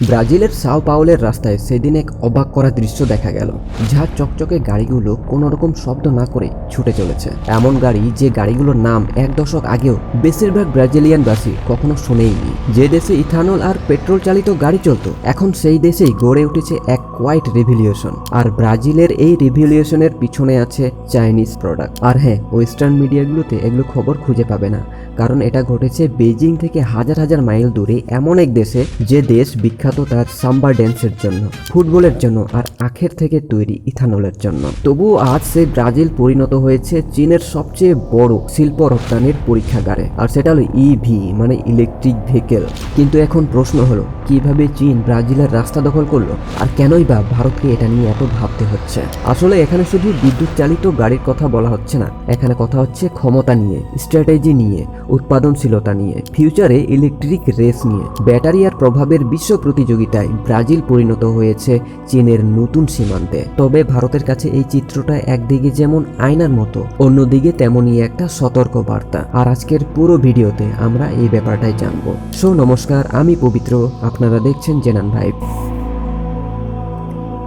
ব্রাজিলের সাও পাওলের রাস্তায় সেদিন এক অবাক করা দৃশ্য দেখা গেল, যা চকচকে গাড়িগুলো কোনো রকম শব্দ না করে ছুটে চলেছে। এমন গাড়ি যে গাড়িগুলোর নাম এক দশক আগেও বেশিরভাগ ব্রাজিলিয়ানবাসী কখনো শোনেইনি। যে দেশে ইথানল আর পেট্রোল চালিত গাড়ি চলতো, এখন সেই দেশেই গড়ে উঠেছে এক কোয়াইট রেভিলিউশন আর ব্রাজিলের এই রিভিলিউশনের পিছনে আছে চাইনিজ প্রোডাক্ট আর হ্যাঁ ওয়েস্টার্ন মিডিয়াগুলোতে এগুলো খবর খুঁজে পাবে না, কারণ এটা ঘটেছে বেজিং থেকে হাজার হাজার মাইল দূরে এমন এক দেশে যে দেশ বিখ্যাত তার সাম্বার ড্যান্সের জন্য, ফুটবলের জন্য আর আখের থেকে তৈরি ইথানলের জন্য। তবুও আজ সেই ব্রাজিল পরিণত হয়েছে চীনের সবচেয়ে বড় শিল্প রপ্তানির পরীক্ষাগারে। আর সেটা হলো ইভি মানে ইলেকট্রিক ভেহিকেল কিন্তু এখন প্রশ্ন হলো, কীভাবে চীন ব্রাজিলের রাস্তা দখল করল? আর কেনই বা ভারতকে এটা নিয়ে এত ভাবতে হচ্ছে? আসলে এখানে শুধু বিদ্যুৎ চালিত গাড়ির কথা বলা হচ্ছে না। এখানে কথা হচ্ছে ক্ষমতা নিয়ে স্ট্র্যাটেজি নিয়ে, উৎপাদনশীলতা নিয়ে ফিউচারে ইলেকট্রিক রেস নিয়ে, ব্যাটারি আর প্রভাবের বিশ্ব প্রতিযোগিতায় ব্রাজিল পরিণত হয়েছে চীনের নতুন সীমান্তে। তবে ভারতের কাছে এই চিত্রটা একদিকে যেমন আয়নার মতো, অন্যদিকে তেমনই একটা সতর্ক বার্তা আর আজকের পুরো ভিডিওতে আমরা এই ব্যাপারটাই জানব। সো নমস্কার, আমি পবিত্র, আপনারা দেখছেন জেনান ভাইব।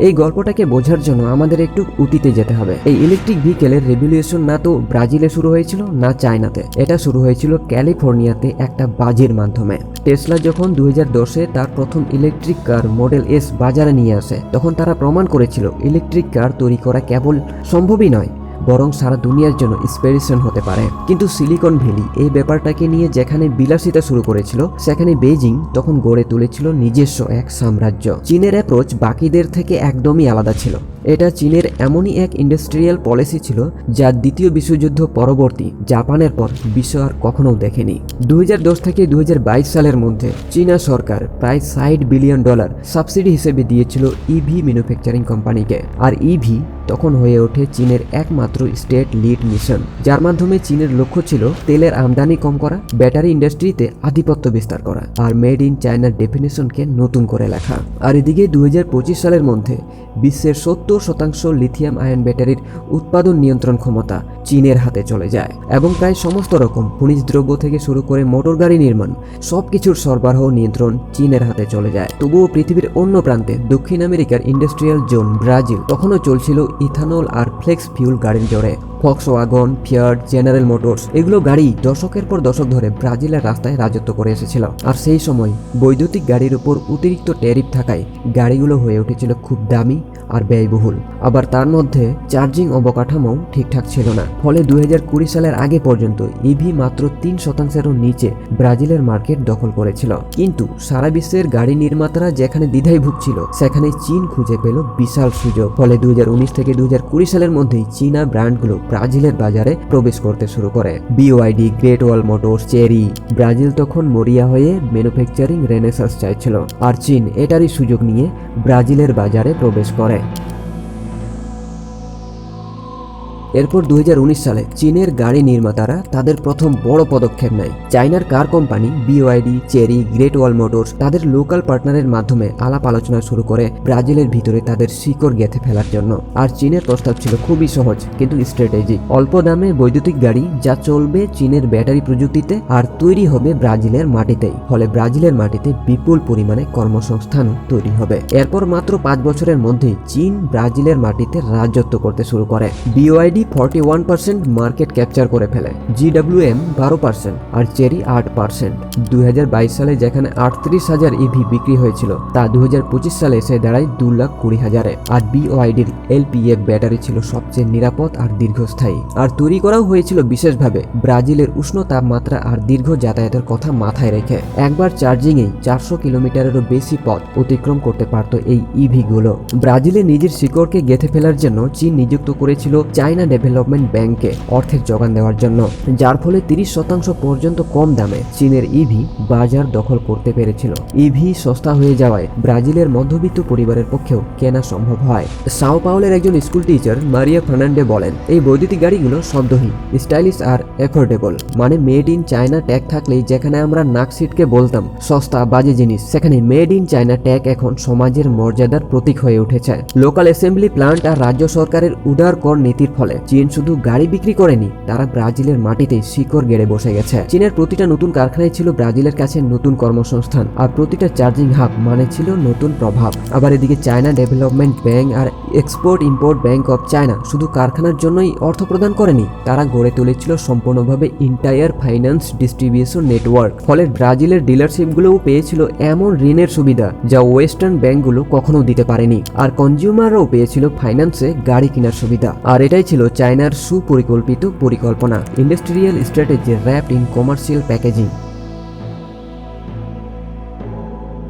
এই গল্পটাকে বোঝার জন্য আমাদের একটু উটিতে যেতে হবে। এই ইলেকট্রিক ভেহিকেলের রেভলিউশন না তো ব্রাজিলে শুরু হয়েছিল, না চায়নাতে। এটা শুরু হয়েছিল ক্যালিফোর্নিয়াতে একটা বাজির মাধ্যমে। টেসলা যখন দুই হাজার দশে তার প্রথম ইলেকট্রিক কার মডেল এস বাজারে নিয়ে আসে, তখন তারা প্রমাণ করেছিল ইলেকট্রিক কার তৈরি করা কেবল সম্ভবই নয়। বরং সারা দুনিয়ার জন্য ইন্সপিরেশন হতে পারে। কিন্তু সিলিকন ভ্যালি এই ব্যাপারটাকে নিয়ে যেখানে বিলাসিতা শুরু করেছিল, সেখানে বেজিং তখন গড়ে তুলেছিল নিজস্ব এক সাম্রাজ্য। চীনের অ্যাপ্রোচ বাকিদের থেকে একদমই আলাদা ছিল। এটা চীনের এমনই এক ইন্ডাস্ট্রিয়াল পলিসি ছিল যা দ্বিতীয় বিশ্বযুদ্ধ পরবর্তী জাপানের পর বিশ্ব আর কখনো দেখেনি। দু হাজার দশ থেকে দুই সালের মধ্যে চীনা সরকার প্রায় ষাট বিলিয়ন ডলার সাবসিডি হিসেবে দিয়েছিল ইভি ম্যানুফ্যাকচারিং কোম্পানিকে। আর ইভি তখন হয়ে ওঠে চীনের একমাত্র স্টেট লিড মিশন যার মাধ্যমে চীনের লক্ষ্য ছিল তেলের আমদানি কম করা, ব্যাটারি ইন্ডাস্ট্রিতে আধিপত্য বিস্তার করা আর মেড ইন চায়নার ডেফিনেশনকে নতুন করে লেখা। আর এদিকে দুই হাজার পঁচিশ সালের মধ্যে বিশ্বের সত্তর শতাংশ লিথিয়াম আয়ন ব্যাটারির উৎপাদন নিয়ন্ত্রণ ক্ষমতা চীনের হাতে চলে যায় এবং প্রায় সমস্ত রকম খনিজ দ্রব্য থেকে শুরু করে মোটর গাড়ি নির্মাণ, সবকিছুর সরবরাহ নিয়ন্ত্রণ চীনের হাতে চলে যায়। তবুও পৃথিবীর অন্য প্রান্তে দক্ষিণ আমেরিকার ইন্ডাস্ট্রিয়াল জোন ব্রাজিল তখনও চলছিল ইথানল আর ফ্লেক্স ফিউল গাড়ির জোরে। Volkswagen Fiat General Motors এগুলো গাড়ি দশকের পর দশক ধরে ব্রাজিলের রাস্তায় রাজত্ব করে এসেছিল। আর সেই সময় বৈদ্যুতিক গাড়ির উপর অতিরিক্ত ট্যারিফ থাকায় গাড়িগুলো হয়ে উঠেছিল খুব দামি আর ব্যয়বহুল। আবার তার মধ্যে চার্জিং অবকাঠামো ঠিকঠাক ছিল না। ফলে দুই হাজার কুড়ি সালের আগে পর্যন্ত ইভি মাত্র তিন শতাংশেরও নিচে ব্রাজিলের মার্কেট দখল করেছিল। কিন্তু সারা বিশ্বের গাড়ি নির্মাতারা যেখানে দ্বিধায় ভুগছিল, সেখানে চীন খুঁজে পেল বিশাল সুযোগ। ফলে দুই হাজার উনিশ থেকে দু হাজার কুড়ি সালের মধ্যেই চীনা ব্র্যান্ডগুলো ব্রাজিলের বাজারে প্রবেশ করতে শুরু করে। BYD Great Wall Motor Chery Brazil তখন মরিয়া হয়ে ম্যানুফ্যাকচারিং রেনেসাস চাইছিল। আর চীন এটারই সুযোগ নিয়ে ব্রাজিলের বাজারে প্রবেশ করে। এরপর দুই হাজার উনিশ সালে চীনের গাড়ি নির্মাতারা তাদের প্রথম বড় পদক্ষেপ নেয়। চায়নার car company BYD Chery, Great Wall Motors তাদের লোকাল পার্টনারের মাধ্যমে আলাপ আলোচনা শুরু করে ব্রাজিলের ভিতরে তাদের শিকড় গেঁথে ফেলার জন্য। আর চীনের প্রস্তাব ছিল খুবই সহজ, কিন্তু স্ট্র্যাটেজি অল্প দামে বৈদ্যুতিক গাড়ি যা চলবে চীনের ব্যাটারি প্রযুক্তিতে আর তৈরি হবে ব্রাজিলের মাটিতেই, ফলে ব্রাজিলের মাটিতে বিপুল পরিমাণে কর্মসংস্থান তৈরি হবে। এরপর মাত্র পাঁচ বছরের মধ্যেই চীন ব্রাজিলের মাটিতে রাজত্ব করতে শুরু করে। BYD forty one percent market capture করে ফেলে জিডাব্লিউএম বারো পার্সেন্ট আর চেরি আট পার্সেন্ট দুই সালে যেখানে আটত্রিশ হাজার ইভি বিক্রি হয়েছিল, তা দুই সালে এসে দাঁড়ায় দু লাখ কুড়ি হাজারে। আর বিওআইডির এলপিএফ ব্যাটারি ছিল সবচেয়ে নিরাপদ আর দীর্ঘস্থায়ী। আর তৈরি করাও হয়েছিল বিশেষভাবে, ব্রাজিলের উষ্ণ তাপমাত্রা আর দীর্ঘ যাতায়াতের কথা মাথায় রেখে। একবার চার্জিংয়েই চারশো কিলোমিটারেরও বেশি পথ অতিক্রম করতে পারত এই ইভি গুলো। ব্রাজিলে নিজের শিকড়কে গেঁথে ফেলার জন্য চীন নিযুক্ত করেছিল চায়না ডেভেলপমেন্ট ব্যাংকে অর্থের যোগান দেওয়ার জন্য, যার ফলে তিরিশ শতাংশ পর্যন্ত কম দামে চীনের ইভি বাজার দখল করতে পেরেছিল। ইভি সস্তা হয়ে যাওয়ায় ব্রাজিলের মধ্যবিত্ত পরিবারের পক্ষেও কেনা সম্ভব হয়। সাও পাওলের একজন স্কুল টিচার মারিয়া ফার্নান্ডে বলেন, এই বৈদ্যুতিক গাড়িগুলো শব্দহীন স্টাইলিশ আর এফোর্ডেবল মানে মেড ইন চায়না ট্যাগ থাকলেই যেখানে আমরা নাকসিটকে বলতাম, সস্তা, বাজে জিনিস, সেখানে মেড ইন চায়না ট্যাগ এখন সমাজের মর্যাদার প্রতীক হয়ে উঠেছে। লোকাল অ্যাসেম্বলি প্লান্ট আর রাজ্য সরকারের উদার কর নীতির ফলে চীন শুধু গাড়ি বিক্রি করেনি, তারা ব্রাজিলের মাটিতেই শিকড় গেড়ে বসে গেছে। চীনের প্রতিটা নতুন কারখানায় ছিল ব্রাজিলের কাছে নতুন কর্মসংস্থান, আর প্রতিটা চার্জিং হাব মানে ছিল নতুন প্রভাব। আবার এদিকে China development bank R export import bank of China শুধু কারখানার জন্যই অর্থ প্রদান করেনি, তারা গড়ে তুলেছিল সম্পূর্ণভাবে ইন্টায়ার ফাইন্যান্স ডিস্ট্রিবিউশন নেটওয়ার্ক ফলে ব্রাজিলের ডিলারশিপগুলোও পেয়েছিল এমন ঋণের সুবিধা, যা ওয়েস্টার্ন ব্যাংকগুলো কখনো দিতে পারেনি। আর কনজিউমাররাও পেয়েছিল ফাইন্যান্সে গাড়ি কেনার সুবিধা। আর এটাই ছিল চায়নার সুপরিকল্পিত পরিকল্পনা industrial strategy wrapped in commercial packaging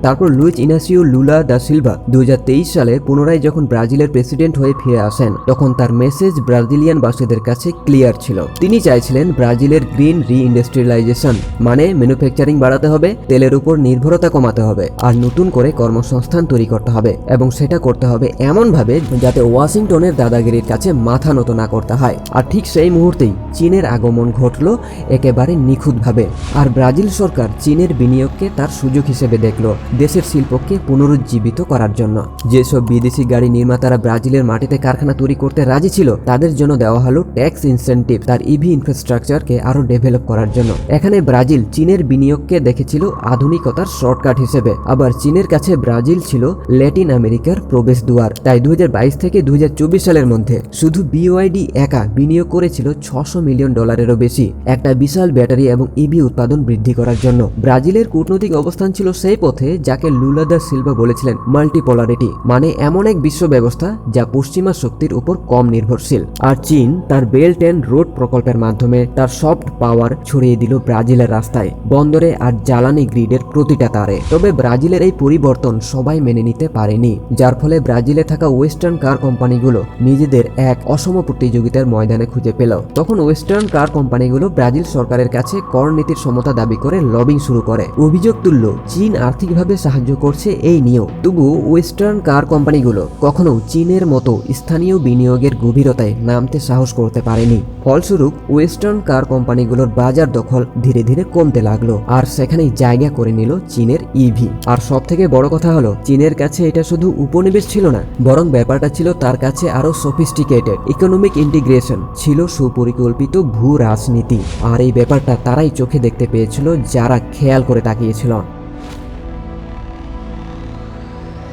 তারপর Luiz Inacio Lula da Silva দুই হাজার তেইশ সালে পুনরায় যখন ব্রাজিলের প্রেসিডেন্ট হয়ে ফিরে আসেন, তখন তার মেসেজ ব্রাজিলিয়ান বাসীদের কাছে ক্লিয়ার ছিল। তিনি চাইছিলেন ব্রাজিলের গ্রিন রি ইন্ডাস্ট্রিয়ালাইজেশন মানে ম্যানুফ্যাকচারিং বাড়াতে হবে, তেলের উপর নির্ভরতা কমাতে হবে, আর নতুন করে কর্মসংস্থান তৈরি করতে হবে এবং সেটা করতে হবে এমনভাবে যাতে ওয়াশিংটনের দাদাগিরির কাছে মাথা নত না করতে হয়। আর ঠিক সেই মুহূর্তেই চীনের আগমন ঘটল একেবারে নিখুঁতভাবে, আর ব্রাজিল সরকার চীনের বিনিয়োগকে তার সুযোগ হিসেবে দেখল। দেশের শিল্পকে পুনরুজ্জীবিত করার জন্য। যেসব বিদেশি গাড়ি নির্মাতারা ব্রাজিলের মাটিতে কারখানা তৈরি করতে রাজি ছিল, তাদের জন্য দেওয়া হলো ট্যাক্স ইনসেন্টিভ, তার ইভি ইনফ্রাস্ট্রাকচারকে আরও ডেভেলপ করার জন্য। এখানে ব্রাজিল চীনের বিনিয়োগকে দেখেছিল আধুনিকতার শর্টকাট হিসেবে। আবার চীনের কাছে ব্রাজিল ছিল ল্যাটিন আমেরিকার প্রবেশ দুয়ার তাই দুই হাজার বাইশ থেকে দুই হাজার চব্বিশ সালের মধ্যে শুধু বিওআইডি একা বিনিয়োগ করেছিল ছশো মিলিয়ন ডলারেরও বেশি। একটা বিশাল ব্যাটারি এবং ইভি উৎপাদন বৃদ্ধি করার জন্য। ব্রাজিলের কূটনৈতিক অবস্থান ছিল সেই পথে যাকে লুলা দা সিলভা বলেছিলেন মাল্টিপোলারিটি মানে এমন এক বিশ্ব ব্যবস্থা যা পশ্চিমা শক্তির উপর কম নির্ভরশীল। আর চীন তার বেল্ট অ্যান্ড রোড প্রকল্পের মাধ্যমে তার সফট পাওয়ার ছড়িয়ে দিল ব্রাজিলের রাস্তায়, বন্দরে আর জ্বালানি গ্রিডের প্রতিটা তারে। তবে ব্রাজিলের এই পরিবর্তন সবাই মেনে নিতে পারেনি, যার ফলে ব্রাজিলে থাকা ওয়েস্টার্ন কার কোম্পানিগুলো নিজেদের এক অসম প্রতিযোগিতার ময়দানে খুঁজে পেল। তখন ওয়েস্টার্ন কার কোম্পানিগুলো ব্রাজিল সরকারের কাছে কর নীতির সমতা দাবি করে লবিং শুরু করে। অভিযোগ তুলল, চীন আর্থিকভাবে সাহায্য করছে এই নিয়েও তবু ওয়েস্টার্ন কার কোম্পানিগুলো কখনো চীনের মতো স্থানীয় বিনিয়োগের গভীরতায় নামতে সাহস করতে পারেনি। ফলস্বরূপ, ওয়েস্টার্ন কার কোম্পানিগুলোর বাজার দখল ধীরে ধীরে কমতে লাগল আর সেখানেই জায়গা করে নিল চীনের ইভি। আর সব থেকে বড় কথা হলো, চীনের কাছে এটা শুধু উপনিবেশ ছিল না, বরং ব্যাপারটা ছিল তার কাছে আরও সফিস্টিকেটেড ইকোনমিক ইন্টিগ্রেশন ছিল সুপরিকল্পিত ভূ রাজনীতি আর এই ব্যাপারটা তারাই চোখে দেখতে পেয়েছিল যারা খেয়াল করে তাকিয়েছিল।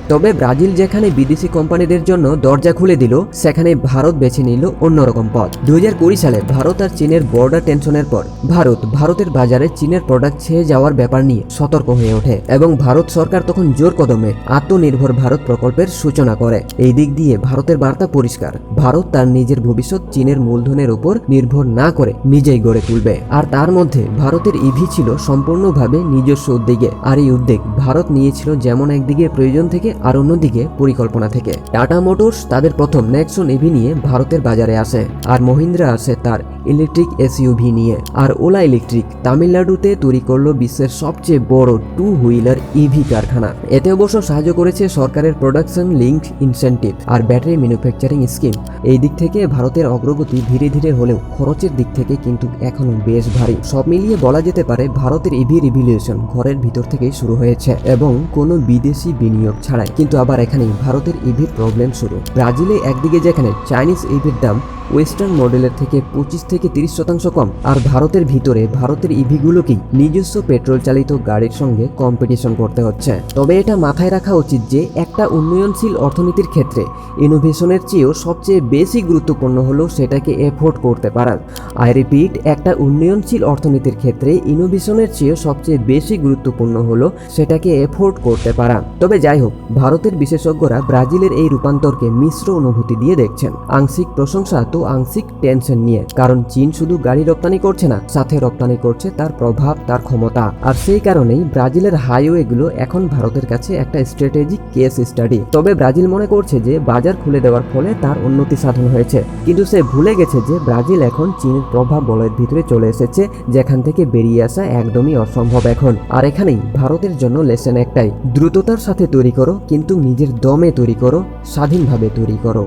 তবে ব্রাজিল যেখানে বিদেশি কোম্পানিদের জন্য দরজা খুলে দিল, সেখানে ভারত বেছে নিল অন্যরকম পথ। দুই হাজার কুড়ি সালে ভারত আর চীনের বর্ডার টেনশনের পর ভারত, ভারতের বাজারে চীনের প্রোডাক্ট ছেয়ে যাওয়ার ব্যাপার নিয়ে সতর্ক হয়ে ওঠে এবং ভারত সরকার তখন জোর কদমে আত্মনির্ভর ভারত প্রকল্পের সূচনা করে। এই দিক দিয়ে ভারতের বার্তা পরিষ্কার। ভারত তার নিজের ভবিষ্যৎ চীনের মূলধনের উপর নির্ভর না করে নিজেই গড়ে তুলবে। আর তার মধ্যে ভারতের ইভি ছিল সম্পূর্ণভাবে নিজস্ব উদ্যোগে। আর এই উদ্যোগ ভারত নিয়েছিল যেমন একদিকে প্রয়োজন থেকে আর অন্যদিকে পরিকল্পনা থেকে। টাটা মোটরস তাদের প্রথম নেক্সন ইভি নিয়ে ভারতের বাজারে আসে, আর মহিন্দ্রা আসে তার ইলেকট্রিক এসইউভি নিয়ে। আর ওলা ইলেকট্রিক তামিলনাড়ুতে তৈরি করল বিশ্বের সবচেয়ে বড় টু হুইলার ইভি কারখানা। এতে অবশ্য সাহায্য করেছে সরকারের প্রোডাকশন লিঙ্ক ইনসেন্টিভ আর ব্যাটারি ম্যানুফ্যাকচারিং স্কিম এই দিক থেকে ভারতের অগ্রগতি ধীরে ধীরে হলেও খরচের দিক থেকে কিন্তু এখনও বেশ ভারী। সব মিলিয়ে বলা যেতে পারে, ভারতের ইভি রিভিলিউশন ঘরের ভিতর থেকেই শুরু হয়েছে এবং কোনো বিদেশি বিনিয়োগ ছাড়াই। কিন্তু আবার এখানেই ভারতের ইভির প্রবলেম শুরু। ব্রাজিলে একদিকে যেখানে চাইনিজ ইভির দাম ওয়েস্টার্ন মডেলের থেকে পঁচিশ থেকে তিরিশ শতাংশ কম। আর ভারতের ভিতরে, ভারতের ইভিগুলোকেই নিজস্ব পেট্রোল চালিত গাড়ির সঙ্গে কম্পিটিশন করতে হচ্ছে। তবে এটা মাথায় রাখা উচিত যে, একটা উন্নয়নশীল অর্থনীতির ক্ষেত্রে ইনোভেশনের চেয়েও সবচেয়ে বেশি গুরুত্বপূর্ণ হলো সেটাকে এফোর্ড করতে পারা। আই রিপিট একটা উন্নয়নশীল অর্থনীতির ক্ষেত্রে ইনোভেশনের চেয়েও সবচেয়ে বেশি গুরুত্বপূর্ণ হলো সেটাকে এফোর্ড করতে পারা। তবে যাই হোক, ভারতের বিশেষজ্ঞরা ব্রাজিলের এই রূপান্তরকে মিশ্র অনুভূতি দিয়ে দেখছেন। আংশিক প্রশংসা আংশিক টেনশন নিয়ে, কারণ চীন শুধু গাড়ি রপ্তানি করছে না, সাথে রপ্তানি করছে তার প্রভাব, তার ক্ষমতা। আর সেই কারণেই ব্রাজিলের হাইওয়েগুলো এখন ভারতের কাছে একটা স্ট্র্যাটেজিক কেস স্টাডি। তবে ব্রাজিল মনে করছে যে, বাজার খুলে দেওয়ার ফলে তার উন্নতি সাধন হয়েছে। কিন্তু সে ভুলে গেছে যে, ব্রাজিল এখন চীনের প্রভাব বলয়ের ভিতরে চলে এসেছে, যেখান থেকে বেরিয়ে আসা একদমই অসম্ভব এখন। আর এখানেই ভারতের জন্য লেসেন একটাই। দ্রুততার সাথে তৈরি করো, কিন্তু নিজের দমে তৈরি করো, স্বাধীনভাবে তৈরি করো।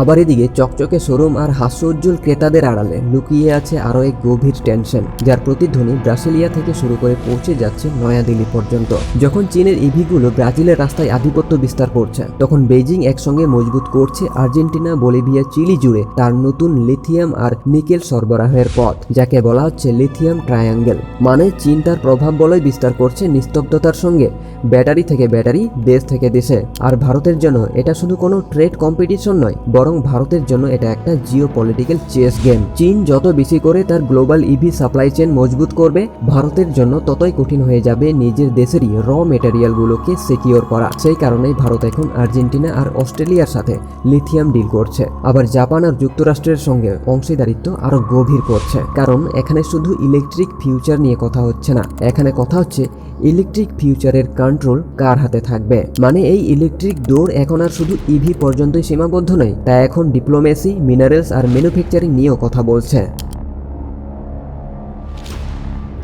আবার এদিকে চকচকে শোরুম আর হাস্যোজ্জ্বল ক্রেতাদের আড়ালে লুকিয়ে আছে আরও এক গভীর টেনশন, যার প্রতিধ্বনি ব্রাসিলিয়া থেকে শুরু করে পৌঁছে যাচ্ছে নয়াদিল্লি পর্যন্ত। যখন চীনের ইভিগুলো ব্রাজিলের রাস্তায় আধিপত্য বিস্তার করছে, তখন বেজিং একসঙ্গে মজবুত করছে আর্জেন্টিনা, বলিভিয়া, চিলি জুড়ে তার নতুন লিথিয়াম আর নিকেল সরবরাহের পথ, যাকে বলা হচ্ছে লিথিয়াম ট্রায়াঙ্গেল। মানে চীন তার প্রভাব বলয় বিস্তার করছে নিস্তব্ধতার সঙ্গে, ব্যাটারি থেকে ব্যাটারি, দেশ থেকে দেশে। আর ভারতের জন্য এটা শুধু কোনো ট্রেড কম্পিটিশন নয় বরং ভারতের জন্য এটা একটা জিও পলিটিক্যাল চেস গেম চীন যত বেশি করে তার গ্লোবাল ইভি সাপ্লাই চেন মজবুত করবে, ভারতের জন্য ততই কঠিন হয়ে যাবে নিজের দেশেরই র মেটেরিয়ালগুলোকে সিকিওর করা। সেই কারণেই ভারত এখন আর্জেন্টিনা আর অস্ট্রেলিয়ার সাথে লিথিয়াম ডিল করছে। আবার জাপান আর যুক্তরাষ্ট্রের সঙ্গে অংশীদারিত্ব আরও গভীর করছে। কারণ এখানে শুধু ইলেকট্রিক ফিউচার নিয়ে কথা হচ্ছে না, এখানে কথা হচ্ছে ইলেকট্রিক ফিউচারের কন্ট্রোল কার হাতে থাকবে? মানে এই ইলেকট্রিক ডোর এখন আর শুধু ইভি পর্যন্তই সীমাবদ্ধ নয়, তা এখন ডিপ্লোমেসি, মিনারেলস আর ম্যানুফ্যাকচারিং নিয়েও কথা বলছে।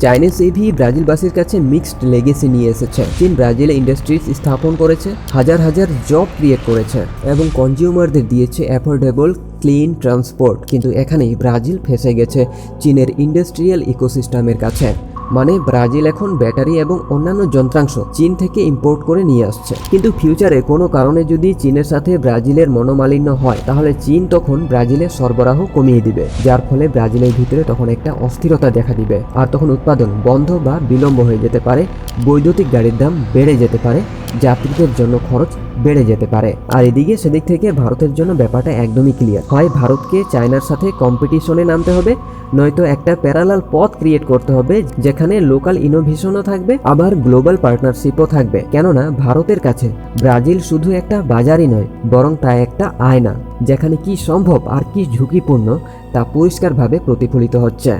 চাইনিজ ইভি ব্রাজিলবাসীর কাছে মিক্সড লেগেসি নিয়ে এসেছে। চীন ব্রাজিলে ইন্ডাস্ট্রিজ স্থাপন করেছে, হাজার হাজার জব ক্রিয়েট করেছে এবং কনজিউমারদের দিয়েছে অ্যাফোর্ডেবল, ক্লিন ট্রান্সপোর্ট। কিন্তু এখানেই ব্রাজিল ফেসে গেছে চীনের ইন্ডাস্ট্রিয়াল ইকোসিস্টেমের কাছে। মানে ব্রাজিল এখন ব্যাটারি এবং অন্যান্য যন্ত্রাংশ চীন থেকে ইম্পোর্ট করে নিয়ে আসছে। কিন্তু ফিউচারে কোনো কারণে যদি চীনের সাথে ব্রাজিলের মনোমালিন্য হয়, তাহলে চীন তখন ব্রাজিলের সরবরাহ কমিয়ে দিবে, যার ফলে ব্রাজিলের ভিতরে তখন একটা অস্থিরতা দেখা দিবে। আর তখন উৎপাদন বন্ধ বা বিলম্ব হয়ে যেতে পারে, বৈদ্যুতিক গাড়ির দাম বেড়ে যেতে পারে, যাত্রীদের জন্য খরচ বেড়ে যেতে পারে। আর এদিকে সেদিক থেকে ভারতের জন্য ব্যাপারটা একদমই ক্লিয়ার হয় ভারতকে চায়নার সাথে কম্পিটিশনে নামতে হবে, নয়তো একটা প্যারালাল পথ ক্রিয়েট করতে হবে, যেখানে লোকাল ইনোভেশনও থাকবে, আবার গ্লোবাল পার্টনারশিপও থাকবে। কেননা ভারতের কাছে ব্রাজিল শুধু একটা বাজারই নয়, বরং তা একটা আয়না, যেখানে কি সম্ভব আর কি ঝুঁকিপূর্ণ তা পরিষ্কারভাবে প্রতিফলিত হচ্ছে।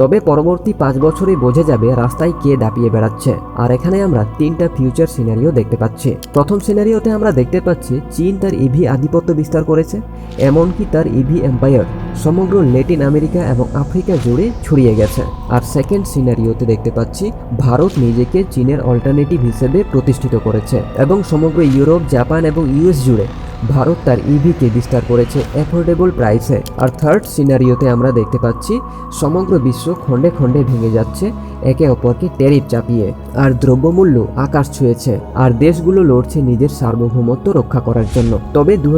তবে পরবর্তী পাঁচ বছরে বোঝা যাবে রাস্তায় কে দাপিয়ে বেড়াচ্ছে। আর এখানে আমরা তিনটা ফিউচার সিনারিও দেখতে পাচ্ছি। প্রথম সিনারিওতে আমরা দেখতে পাচ্ছি, চীন তার ইভি আধিপত্য বিস্তার করেছে, এমনকি তার ইভি এম্পায়ার সমগ্র ল্যাটিন আমেরিকা এবং আফ্রিকা জুড়ে ছড়িয়ে গেছে। আর সেকেন্ড সিনারিওতে দেখতে পাচ্ছি, ভারত নিজেকে চীনের অল্টারনেটিভ হিসেবে প্রতিষ্ঠিত করেছে এবং সমগ্র ইউরোপ জাপান এবং ইউএস জুড়ে ভারত তার ইভিকে বিস্তার করেছে অ্যাফোর্ডেবল প্রাইসে আর থার্ড সিনারিওতে আমরা দেখতে পাচ্ছি, সমগ্র বিশ্ব খণ্ডে খণ্ডে ভেঙে যাচ্ছে, একে অপরকে ট্যারিফ চাপিয়ে। আর দ্রব্যমূল্য আকাশ ছুঁয়েছে, আর দেশগুলো লড়ছে নিজের সার্বভৌমত্ব রক্ষা করার জন্য। তবে দু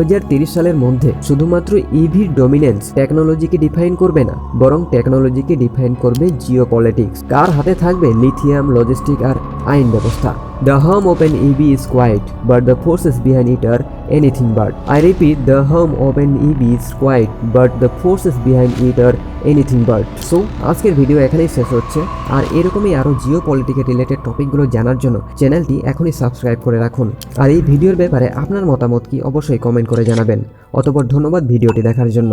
সালের মধ্যে শুধুমাত্র ইভির ডমিনেন্স টেকনোলজিকে ডিফাইন করবে না, বরং টেকনোলজিকে ডিফাইন করবে জিও পলিটিক্স কার হাতে থাকবে লিথিয়াম লজিস্টিক আর আইন ব্যবস্থা? The home open EV is quiet, but the forces behind it are anything but. I repeat, the home open EV is quiet, but the forces behind it are anything but. So আজকের video এখানেই শেষ হচ্ছে আর এরকমই আরও Jio পলিটিকে related টপিকগুলো জানার জন্য চ্যানেলটি এখনই সাবস্ক্রাইব করে রাখুন আর এই ভিডিওর ব্যাপারে আপনার মতামত কি অবশ্যই কমেন্ট করে জানাবেন অতপর ধন্যবাদ ভিডিওটি দেখার জন্য